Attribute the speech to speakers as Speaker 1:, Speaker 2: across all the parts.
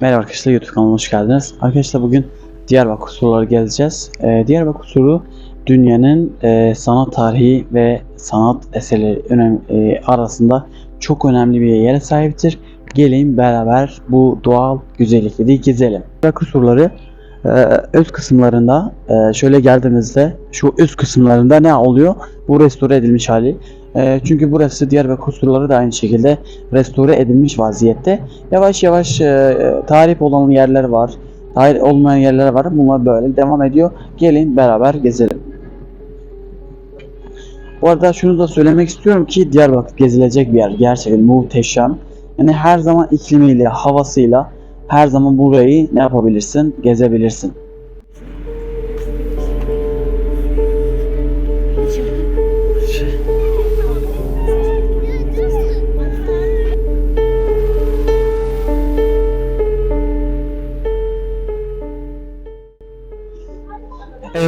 Speaker 1: Merhaba arkadaşlar YouTube kanalıma hoş geldiniz. Arkadaşlar bugün Diyarbakır surları gezeceğiz. Ee, Diyarbakır suru dünyanın e, sanat tarihi ve sanat eserleri önem, e, arasında çok önemli bir yere sahiptir. Gelin beraber bu doğal güzellikleri gezelim. Diyarbakır surları e, öz kısımlarında e, şöyle geldiğimizde şu üst kısımlarında ne oluyor? Bu restore edilmiş hali. E, çünkü burası Diyarbakır surları da aynı şekilde restore edilmiş vaziyette. Yavaş yavaş e, olan yerler var. Tarih olmayan yerler var. Bunlar böyle devam ediyor. Gelin beraber gezelim. Bu arada şunu da söylemek istiyorum ki Diyarbakır gezilecek bir yer. Gerçekten muhteşem. Yani her zaman iklimiyle, havasıyla her zaman burayı ne yapabilirsin? Gezebilirsin.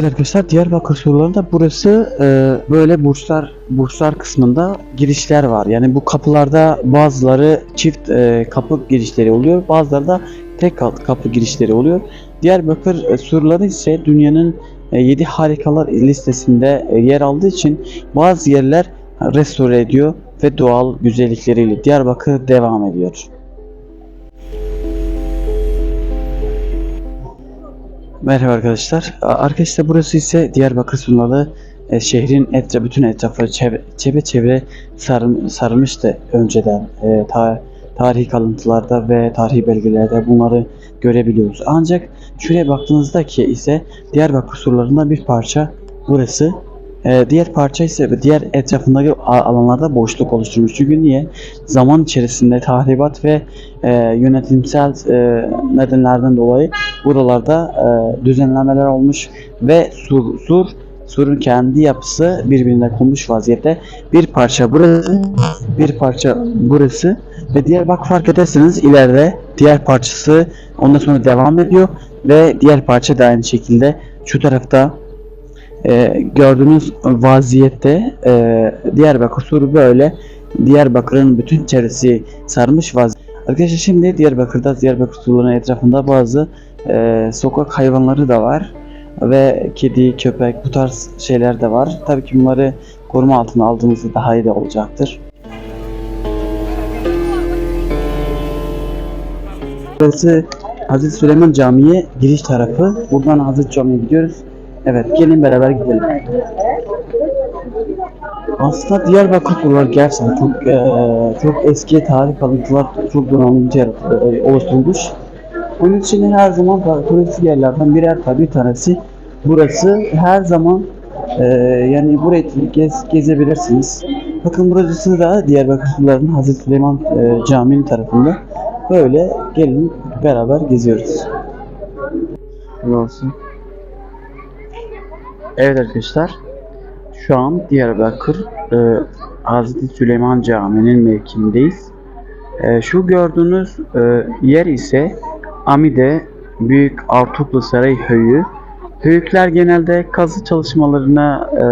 Speaker 1: Evet arkadaşlar Diyarbakır surlarında burası e, böyle burçlar burçlar kısmında girişler var. Yani bu kapılarda bazıları çift e, kapı girişleri oluyor. Bazıları da tek ka- kapı girişleri oluyor. Diyarbakır e, surları ise dünyanın 7 harikalar listesinde e, yer aldığı için bazı yerler restore ediyor ve doğal güzellikleriyle Diyarbakır devam ediyor. Merhaba arkadaşlar. Arkadaşlar burası ise Diyarbakır Sunalı e, şehrin etra bütün etrafı çevre, çevre çevre sarılmıştı önceden. E, ta, tarihi kalıntılarda ve tarihi belgelerde bunları görebiliyoruz. Ancak şuraya baktığınızda ki ise Diyarbakır surlarında bir parça burası. E, diğer parça ise diğer etrafındaki alanlarda boşluk oluşturmuş. Çünkü niye? Zaman içerisinde tahribat ve e, yönetimsel e, nedenlerden dolayı buralarda e, düzenlemeler olmuş ve sur, sur surun kendi yapısı birbirine konmuş vaziyette. Bir parça burası, bir parça burası ve diğer bak fark ederseniz ileride diğer parçası ondan sonra devam ediyor ve diğer parça da aynı şekilde şu tarafta e, gördüğünüz vaziyette e, Diyarbakır suru böyle Diyarbakır'ın bütün çevresi sarmış vaziyette. Arkadaşlar şimdi Diyarbakır'da Diyarbakır surlarının etrafında bazı e, sokak hayvanları da var ve kedi, köpek bu tarz şeyler de var. Tabii ki bunları koruma altına aldığımızda daha iyi de olacaktır. Burası Hazreti Süleyman Camii'ye giriş tarafı. Buradan Hazreti Camii'ye gidiyoruz. Evet gelin beraber gidelim. Aslında Diyarbakır surları gerçekten çok eee, çok eski tarih kalıntılar çok donanımcı eee, oluşturulmuş. Onun için her zaman turistik yerlerden birer tabi tanesi burası her zaman eee, yani burayı gez, gezebilirsiniz. Bakın burası da Diyarbakır surlarının Hazreti Süleyman eee, Camii'nin tarafında. Böyle gelin beraber geziyoruz. Ne olsun? Evet arkadaşlar. Şu an Diyarbakır e, Hazreti Süleyman Camii'nin mevkiindeyiz. E, şu gördüğünüz e, yer ise Amide Büyük Artuklu Saray Höyü. Höyükler genelde kazı çalışmalarına e,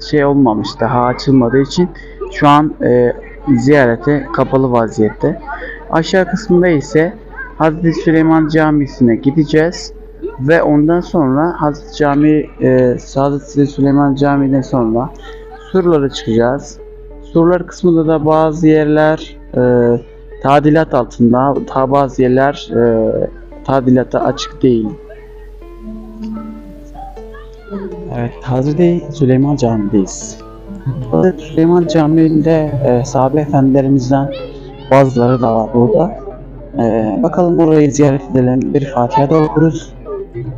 Speaker 1: şey olmamış, daha açılmadığı için şu an e, ziyarete kapalı vaziyette. Aşağı kısmında ise Hazreti Süleyman Camisi'ne gideceğiz ve ondan sonra Hazreti Cami e, Hazreti Süleyman Camii'den sonra surlara çıkacağız. Surlar kısmında da bazı yerler e, tadilat altında, ta bazı yerler e, tadilata açık değil. Evet, Hazreti Süleyman Camii'deyiz. Hazreti Süleyman Camii'nde e, sahabe efendilerimizden bazıları da var burada. E, bakalım burayı ziyaret edelim. Bir Fatiha da okuruz.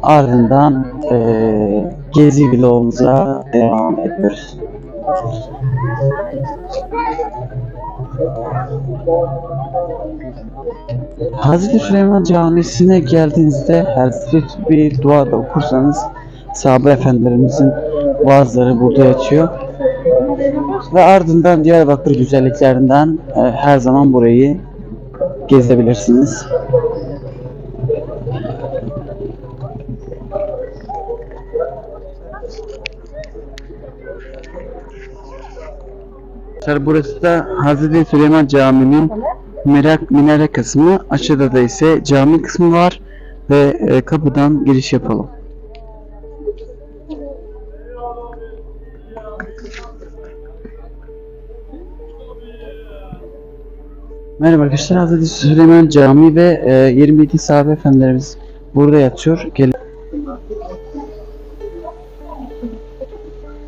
Speaker 1: Ardından e, gezi vlogumuza devam ediyoruz. Hazreti Süleyman Camisi'ne geldiğinizde Hazreti bir dua da okursanız sahabe efendilerimizin bazıları burada yatıyor. Ve ardından Diyarbakır güzelliklerinden e, her zaman burayı gezebilirsiniz. Arkadaşlar burası da Hazreti Süleyman Camii'nin merak minare kısmı, aşağıda da ise cami kısmı var ve e, kapıdan giriş yapalım. Merhaba arkadaşlar, Hazreti Süleyman Camii ve e, 27 sahabe efendilerimiz burada yatıyor. Gel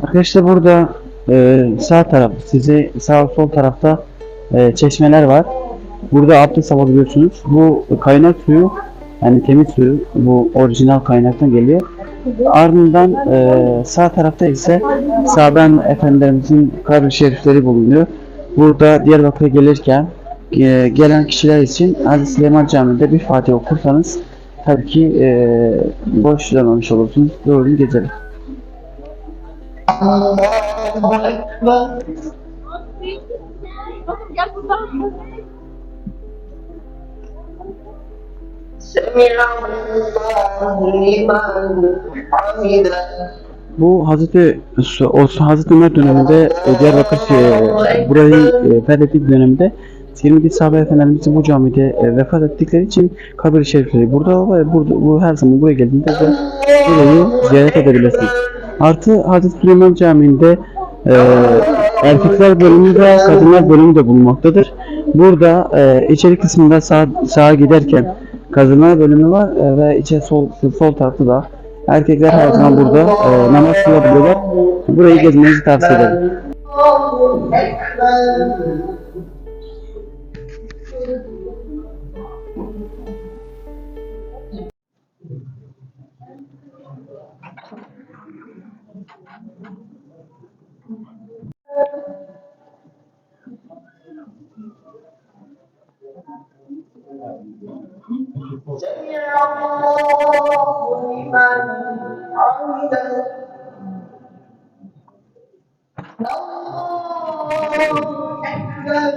Speaker 1: Arkadaşlar burada e, sağ taraf size sağ sol tarafta e, çeşmeler var. Burada abdest alabiliyorsunuz. Bu kaynak suyu yani temiz suyu bu orijinal kaynaktan geliyor. Ardından e, sağ tarafta ise Saben Efendilerimizin kabri şerifleri bulunuyor. Burada Diyarbakır'a gelirken e, gelen kişiler için Aziz Süleyman Camii'nde bir Fatih okursanız tabii ki e, boş olursunuz. Doğru geceler. Bu Hazreti Osman Hazreti Ömer döneminde e, Diyarbakır e, burayı e, fethettik döneminde 21 sahabe efendilerimiz bu camide e, vefat ettikleri için kabir şerifleri burada ve burada bu her zaman buraya geldiğinde de burayı ziyaret edebilirsiniz. Artı Hazreti Süleyman Camii'nde e, erkekler bölümü ve kadınlar bölümü de bulunmaktadır. Burada e, içeri kısmında sağ, sağa giderken kadınlar bölümü var e, ve içe sol sol tarafta da erkekler her zaman burada e, namaz kılabiliyorlar. Burayı gezmenizi tavsiye ederim.
Speaker 2: Allahu Ekber. Semi'allahu liman hamide. Allahu Ekber.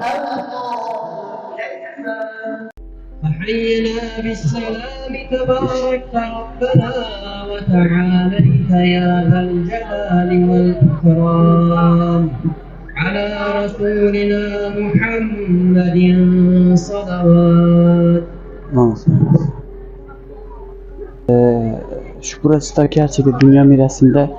Speaker 2: Allahu Ekber.
Speaker 3: فحينا بالسلام تبارك ربنا
Speaker 1: burası da gerçekten dünya mirasında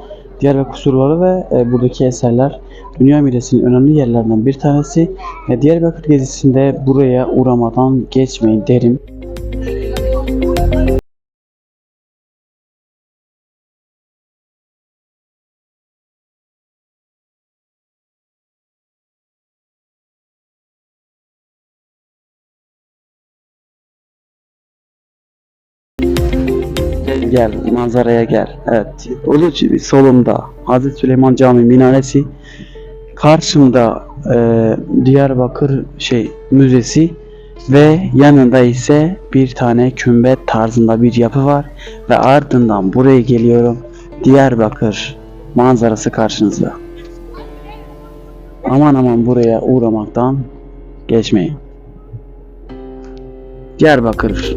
Speaker 1: Diyarbakır surları ve e, buradaki eserler dünya mirasının önemli yerlerinden bir tanesi. E, Diyarbakır gezisinde buraya uğramadan geçmeyin derim. Gel manzaraya gel. Evet. Uluç solumda Hazreti Süleyman Camii minaresi. Karşımda e, Diyarbakır şey müzesi ve yanında ise bir tane kümbet tarzında bir yapı var ve ardından buraya geliyorum. Diyarbakır manzarası karşınızda. Aman aman buraya uğramaktan geçmeyin. Diyarbakır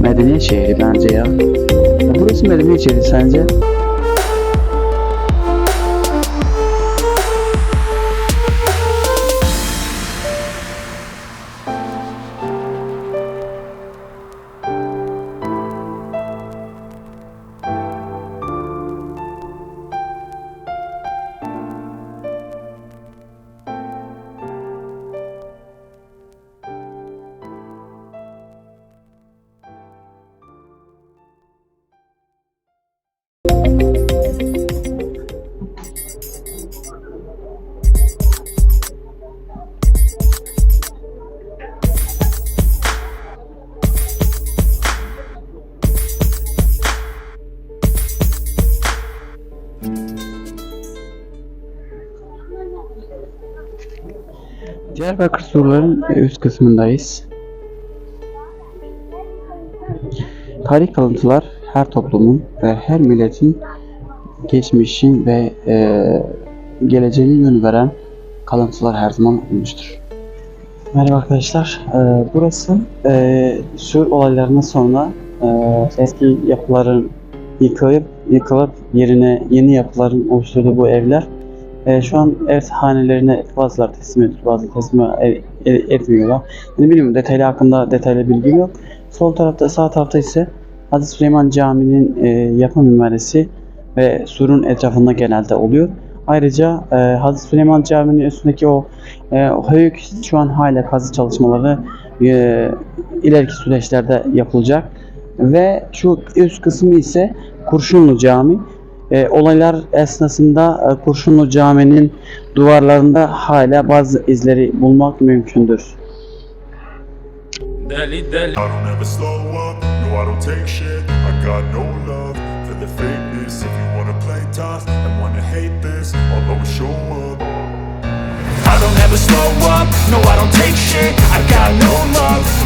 Speaker 1: Medeniyet şehri bence ya. Burası medeniyet şehri sence? Diyarbakır surların üst kısmındayız. Tarih kalıntılar her toplumun ve her milletin geçmişin ve e, geleceğini yön veren kalıntılar her zaman olmuştur. Merhaba arkadaşlar. E, burası e, sur olaylarından sonra e, eski yapıların yıkılıp yıkılıp yerine yeni yapıların oluşturduğu bu evler e, şu an ev hanelerine bazıları teslim ediyor, bazıları teslim e- e- etmiyorlar. Yani bilmiyorum detaylı hakkında detaylı bilgim yok. Sol tarafta sağ tarafta ise Hazreti Süleyman Camii'nin e, yapı mimarisi ve surun etrafında genelde oluyor. Ayrıca e, Hazreti Süleyman Camii'nin üstündeki o e, höyük şu an hala kazı çalışmaları e, ileriki süreçlerde yapılacak. Ve şu üst kısmı ise Kurşunlu Cami. E, olaylar esnasında e, Kurşunlu Cami'nin duvarlarında hala bazı izleri bulmak mümkündür.
Speaker 4: Deli deli.
Speaker 5: I don't ever slow up, no I don't take shit. I got no love for the fakeness. If you wanna play tough and wanna hate this I'll always show up.
Speaker 4: I don't ever slow up, no I don't take shit. I got no love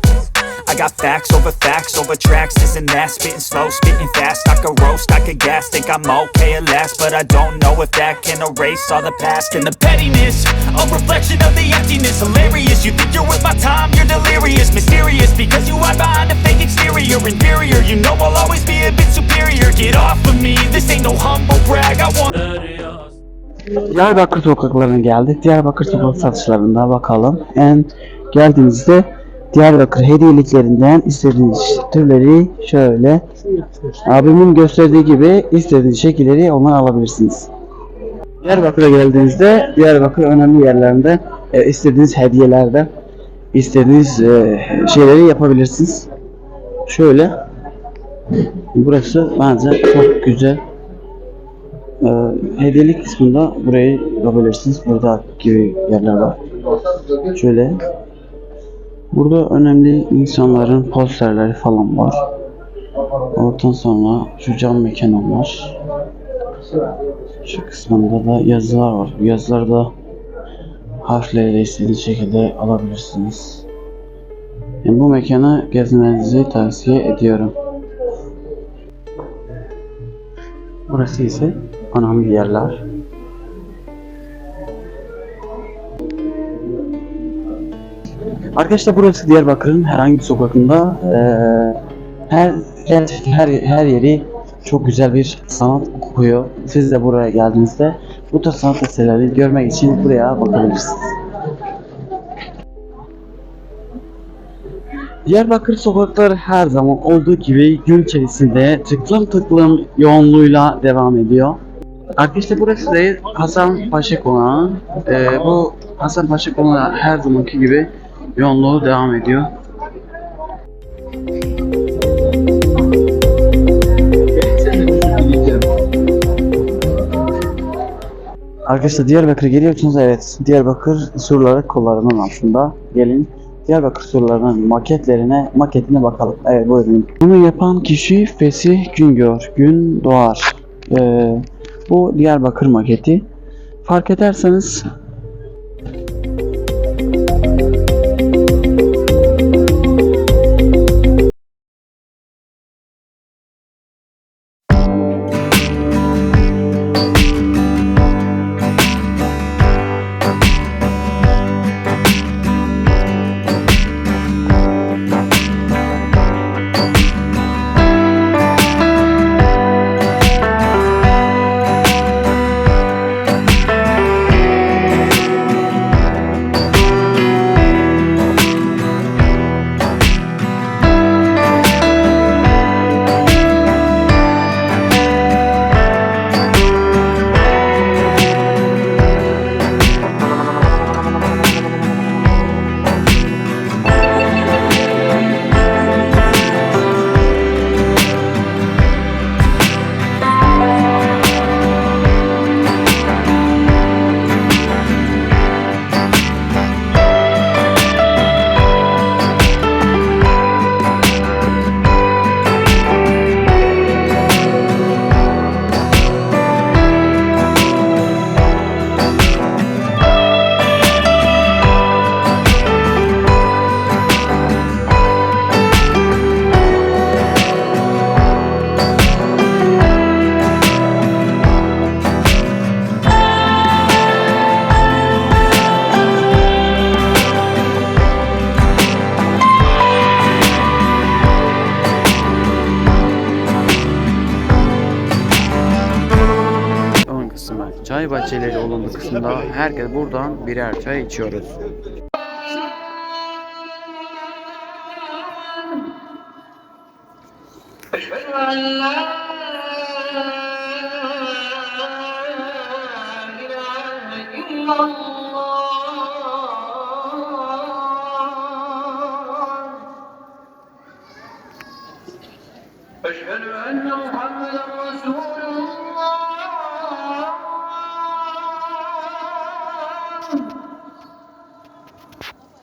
Speaker 6: I got facts over facts over tracks, this and that. Spitting slow, spitting fast, I could roast, I could gas. Think I'm okay at last, but I don't know if that can erase all the past. And the pettiness, a reflection of the emptiness. Hilarious, you think you're worth my time, you're delirious. Mysterious, because you hide behind a fake exterior. Inferior, you know I'll always be a bit superior. Get off of me, this ain't no humble brag. I want
Speaker 1: Diyarbakır sokaklarına geldik. Diyarbakır sokak satışlarına bakalım. En geldiğimizde Diyarbakır hediyeliklerinden istediğiniz türleri şöyle abimin gösterdiği gibi istediğiniz şekilleri ondan alabilirsiniz. Diyarbakır'a geldiğinizde Diyarbakır önemli yerlerinde e, istediğiniz hediyelerde istediğiniz e, şeyleri yapabilirsiniz. Şöyle burası bence çok güzel. Ee, hediyelik kısmında burayı yapabilirsiniz. Burada gibi yerler var. Şöyle. Burada önemli insanların posterleri falan var. Oradan sonra şu cam mekanı var. Şu kısmında da yazılar var. Bu yazılarda harfleri istediğiniz şekilde alabilirsiniz. Yani bu mekanı gezmenizi tavsiye ediyorum. Burası ise önemli yerler. Arkadaşlar burası Diyarbakır'ın herhangi bir sokakında eee, her, her her her yeri çok güzel bir sanat kokuyor. Siz de buraya geldiğinizde bu tarz sanat eserleri görmek için buraya bakabilirsiniz. Diyarbakır sokakları her zaman olduğu gibi gün içerisinde tıklım tıklım yoğunluğuyla devam ediyor. Arkadaşlar burası da Hasan Paşa Konağı. Ee, bu Hasan Paşa Konağı her zamanki gibi yoğunluğu devam ediyor. Arkadaşlar Diyarbakır'a geliyorsunuz evet. Diyarbakır surları kollarının altında. Gelin Diyarbakır surlarının maketlerine, maketine bakalım. Evet buyurun. Bunu yapan kişi Fesih Güngör, Gün Doğar. Ee, bu Diyarbakır maketi. Fark ederseniz çay bahçeleri olundu kısmında herkes buradan birer çay içiyoruz.
Speaker 2: أشهد أن محمدا